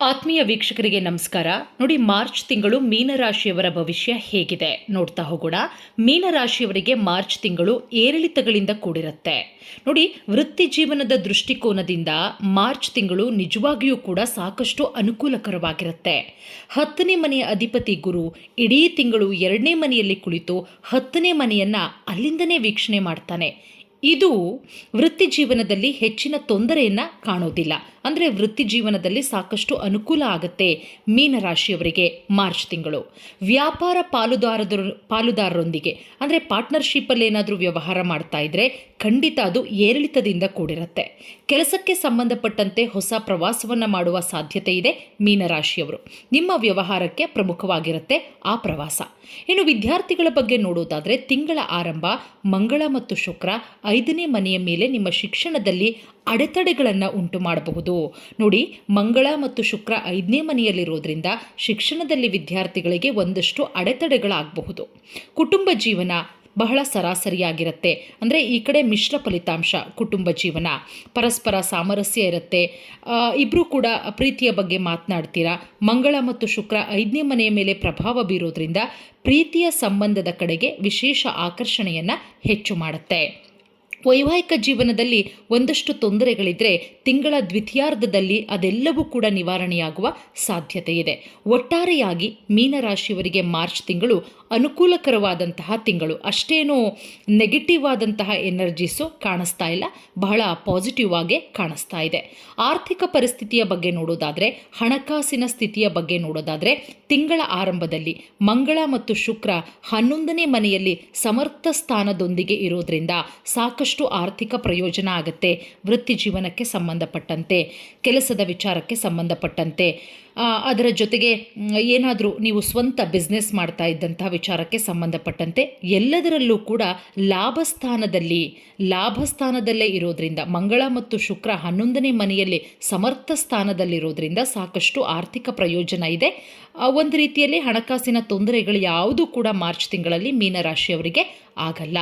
ಆತ್ಮೀಯ ವೀಕ್ಷಕರಿಗೆ ನಮಸ್ಕಾರ. ನೋಡಿ, ಮಾರ್ಚ್ ತಿಂಗಳು ಮೀನರಾಶಿಯವರ ಭವಿಷ್ಯ ಹೇಗಿದೆ ನೋಡ್ತಾ ಹೋಗೋಣ. ಮೀನರಾಶಿಯವರಿಗೆ ಮಾರ್ಚ್ ತಿಂಗಳು ಏರಿಳಿತಗಳಿಂದ ಕೂಡಿರುತ್ತೆ. ನೋಡಿ, ವೃತ್ತಿ ಜೀವನದ ದೃಷ್ಟಿಕೋನದಿಂದ ಮಾರ್ಚ್ ತಿಂಗಳು ನಿಜವಾಗಿಯೂ ಕೂಡ ಸಾಕಷ್ಟು ಅನುಕೂಲಕರವಾಗಿರುತ್ತೆ. ಹತ್ತನೇ ಮನೆಯ ಅಧಿಪತಿ ಗುರು ಇಡೀ ತಿಂಗಳು ಎರಡನೇ ಮನೆಯಲ್ಲಿ ಕುಳಿತು ಹತ್ತನೇ ಮನೆಯನ್ನ ಅಲ್ಲಿಂದನೇ ವೀಕ್ಷಣೆ ಮಾಡ್ತಾನೆ. ಇದು ವೃತ್ತಿ ಜೀವನದಲ್ಲಿ ಹೆಚ್ಚಿನ ತೊಂದರೆಯನ್ನು ಕಾಣೋದಿಲ್ಲ. ಅಂದರೆ ವೃತ್ತಿ ಜೀವನದಲ್ಲಿ ಸಾಕಷ್ಟು ಅನುಕೂಲ ಆಗುತ್ತೆ ಮೀನರಾಶಿಯವರಿಗೆ ಮಾರ್ಚ್ ತಿಂಗಳು. ವ್ಯಾಪಾರ ಪಾಲುದಾರರ, ಪಾಲುದಾರರೊಂದಿಗೆ, ಅಂದರೆ ಪಾರ್ಟ್ನರ್ಶಿಪ್ಪಲ್ಲಿ ಏನಾದರೂ ವ್ಯವಹಾರ ಮಾಡ್ತಾ ಇದ್ರೆ ಖಂಡಿತ ಅದು ಏರಿಳಿತದಿಂದ ಕೂಡಿರುತ್ತೆ. ಕೆಲಸಕ್ಕೆ ಸಂಬಂಧಪಟ್ಟಂತೆ ಹೊಸ ಪ್ರವಾಸವನ್ನು ಮಾಡುವ ಸಾಧ್ಯತೆ ಇದೆ ಮೀನರಾಶಿಯವರು ನಿಮ್ಮ ವ್ಯವಹಾರಕ್ಕೆ ಪ್ರಮುಖವಾಗಿರುತ್ತೆ ಆ ಪ್ರವಾಸ. ಇನ್ನು ವಿದ್ಯಾರ್ಥಿಗಳ ಬಗ್ಗೆ ನೋಡೋದಾದರೆ ತಿಂಗಳ ಆರಂಭ, ಮಂಗಳ ಮತ್ತು ಶುಕ್ರ ಐದನೇ ಮನೆಯ ಮೇಲೆ ನಿಮ್ಮ ಶಿಕ್ಷಣದಲ್ಲಿ ಅಡೆತಡೆಗಳನ್ನು ಉಂಟು ಮಾಡಬಹುದು. ನೋಡಿ, ಮಂಗಳ ಮತ್ತು ಶುಕ್ರ ಐದನೇ ಮನೆಯಲ್ಲಿರೋದ್ರಿಂದ ಶಿಕ್ಷಣದಲ್ಲಿ ವಿದ್ಯಾರ್ಥಿಗಳಿಗೆ ಒಂದಷ್ಟು ಅಡೆತಡೆಗಳಾಗಬಹುದು. ಕುಟುಂಬ ಜೀವನ ಬಹಳ ಸರಾಸರಿಯಾಗಿರುತ್ತೆ. ಅಂದರೆ ಈ ಕಡೆ ಮಿಶ್ರ ಫಲಿತಾಂಶ ಕುಟುಂಬ ಜೀವನ. ಪರಸ್ಪರ ಸಾಮರಸ್ಯ ಇರುತ್ತೆ. ಇಬ್ಬರೂ ಕೂಡ ಪ್ರೀತಿಯ ಬಗ್ಗೆ ಮಾತನಾಡ್ತೀರಾ? ಮಂಗಳ ಮತ್ತು ಶುಕ್ರ ಐದನೇ ಮನೆಯ ಮೇಲೆ ಪ್ರಭಾವ ಬೀರೋದ್ರಿಂದ ಪ್ರೀತಿಯ ಸಂಬಂಧದ ಕಡೆಗೆ ವಿಶೇಷ ಆಕರ್ಷಣೆಯನ್ನು ಹೆಚ್ಚು ಮಾಡುತ್ತೆ. ವೈವಾಹಿಕ ಜೀವನದಲ್ಲಿ ಒಂದಷ್ಟು ತೊಂದರೆಗಳಿದ್ರೆ ತಿಂಗಳ ದ್ವಿತೀಯಾರ್ಧದಲ್ಲಿ ಅದೆಲ್ಲವೂ ಕೂಡ ನಿವಾರಣೆಯಾಗುವ ಸಾಧ್ಯತೆ ಇದೆ ಒಟ್ಟಾರೆಯಾಗಿ ಮೀನರಾಶಿಯವರಿಗೆ ಮಾರ್ಚ್ ತಿಂಗಳು ಅನುಕೂಲಕರವಾದಂತಹ ತಿಂಗಳು. ಅಷ್ಟೇನೂ ನೆಗೆಟಿವ್ ಆದಂತಹ ಎನರ್ಜೀಸು ಕಾಣಿಸ್ತಾ ಇಲ್ಲ, ಬಹಳ ಪಾಸಿಟಿವ್ ಆಗೇ ಕಾಣಿಸ್ತಾ ಇದೆ. ಆರ್ಥಿಕ ಪರಿಸ್ಥಿತಿಯ ಬಗ್ಗೆ ನೋಡೋದಾದರೆ, ಹಣಕಾಸಿನ ಸ್ಥಿತಿಯ ಬಗ್ಗೆ ನೋಡೋದಾದರೆ, ತಿಂಗಳ ಆರಂಭದಲ್ಲಿ ಮಂಗಳ ಮತ್ತು ಶುಕ್ರ ಹನ್ನೊಂದನೇ ಮನೆಯಲ್ಲಿ ಸಮರ್ಥ ಸ್ಥಾನದೊಂದಿಗೆ ಇರೋದ್ರಿಂದ ಸಾಕಷ್ಟು ಆರ್ಥಿಕ ಪ್ರಯೋಜನ ಆಗುತ್ತೆ. ವೃತ್ತಿ ಜೀವನಕ್ಕೆ ಸಂಬಂಧಪಟ್ಟಂತೆ, ಕೆಲಸದ ವಿಚಾರಕ್ಕೆ ಸಂಬಂಧಪಟ್ಟಂತೆ. ಅದರ ಜೊತೆಗೆ ಏನಾದರೂ ನೀವು ಸ್ವಂತ ಬಿಸ್ನೆಸ್ ಮಾಡ್ತಾ ಇದ್ದಂತಹ ವಿಚಾರಕ್ಕೆ ಸಂಬಂಧಪಟ್ಟಂತೆ, ಎಲ್ಲದರಲ್ಲೂ ಕೂಡ ಲಾಭ ಸ್ಥಾನದಲ್ಲಿ ಲಾಭ ಸ್ಥಾನದಲ್ಲೇ ಇರೋದ್ರಿಂದ, ಮಂಗಳ ಮತ್ತು ಶುಕ್ರ ಹನ್ನೊಂದನೇ ಮನೆಯಲ್ಲಿ ಸಮರ್ಥ ಸ್ಥಾನದಲ್ಲಿರೋದ್ರಿಂದ ಸಾಕಷ್ಟು ಆರ್ಥಿಕ ಪ್ರಯೋಜನ ಇದೆ. ಒಂದು ರೀತಿಯಲ್ಲಿ ಹಣಕಾಸಿನ ತೊಂದರೆಗಳು ಯಾವುದೂ ಕೂಡ ಮಾರ್ಚ್ ತಿಂಗಳಲ್ಲಿ ಮೀನರಾಶಿಯವರಿಗೆ ಆಗಲ್ಲ.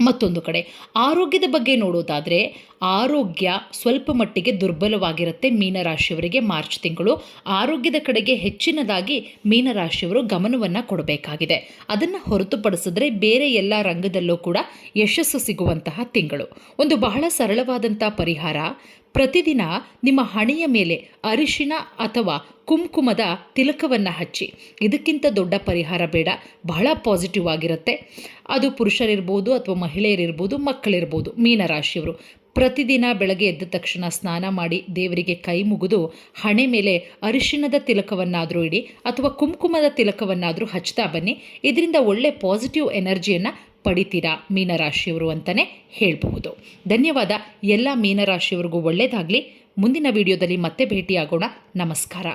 ಮತ್ತೊಂದು ಕಡೆ. ಆರೋಗ್ಯದ ಬಗ್ಗೆ ನೋಡೋದಾದರೆ ಆರೋಗ್ಯ ಸ್ವಲ್ಪ ಮಟ್ಟಿಗೆ ದುರ್ಬಲವಾಗಿರುತ್ತೆ ಮೀನರಾಶಿಯವರಿಗೆ ಮಾರ್ಚ್ ತಿಂಗಳು. ಆರೋಗ್ಯದ ಕಡೆಗೆ ಹೆಚ್ಚಿನದಾಗಿ ಮೀನರಾಶಿಯವರು ಗಮನವನ್ನು ಕೊಡಬೇಕಾಗಿದೆ. ಅದನ್ನು ಹೊರತುಪಡಿಸಿದ್ರೆ ಬೇರೆ ಎಲ್ಲ ರಂಗದಲ್ಲೂ ಕೂಡ ಯಶಸ್ಸು ಸಿಗುವಂತಹ ತಿಂಗಳು. ಒಂದು ಬಹಳ ಸರಳವಾದಂಥ ಪರಿಹಾರ, ಪ್ರತಿದಿನ ನಿಮ್ಮ ಹಣೆಯ ಮೇಲೆ ಅರಿಶಿನ ಅಥವಾ ಕುಂಕುಮದ ತಿಲಕವನ್ನು ಹಚ್ಚಿ. ಇದಕ್ಕಿಂತ ದೊಡ್ಡ ಪರಿಹಾರ ಬೇಡ, ಬಹಳ ಪಾಸಿಟಿವ್ ಆಗಿರುತ್ತೆ. ಅದು ಪುರುಷರಿರ್ಬೋದು ಅಥವಾ ಮಹಿಳೆಯರಿರ್ಬೋದು, ಮಕ್ಕಳಿರ್ಬೋದು, ಮೀನರಾಶಿಯವರು. ಪ್ರತಿದಿನ ಬೆಳಗ್ಗೆ ಎದ್ದ ತಕ್ಷಣ ಸ್ನಾನ ಮಾಡಿ ದೇವರಿಗೆ ಕೈ ಮುಗಿದು ಹಣೆ ಮೇಲೆ ಅರಿಶಿಣದ ತಿಲಕವನ್ನಾದರೂ ಇಡಿ ಅಥವಾ ಕುಂಕುಮದ ತಿಲಕವನ್ನಾದರೂ ಹಚ್ತಾ ಬನ್ನಿ. ಇದರಿಂದ ಒಳ್ಳೆ ಪಾಸಿಟಿವ್ ಎನರ್ಜಿಯನ್ನು ಪಡಿತೀರಾ ಮೀನರಾಶಿಯವರು ಅಂತಲೇ ಹೇಳಬಹುದು. ಧನ್ಯವಾದ. ಎಲ್ಲ ಮೀನರಾಶಿಯವರಿಗೂ ಒಳ್ಳೆಯದಾಗಲಿ ಮುಂದಿನ ವಿಡಿಯೋದಲ್ಲಿ ಮತ್ತೆ ಭೇಟಿಯಾಗೋಣ. ನಮಸ್ಕಾರ.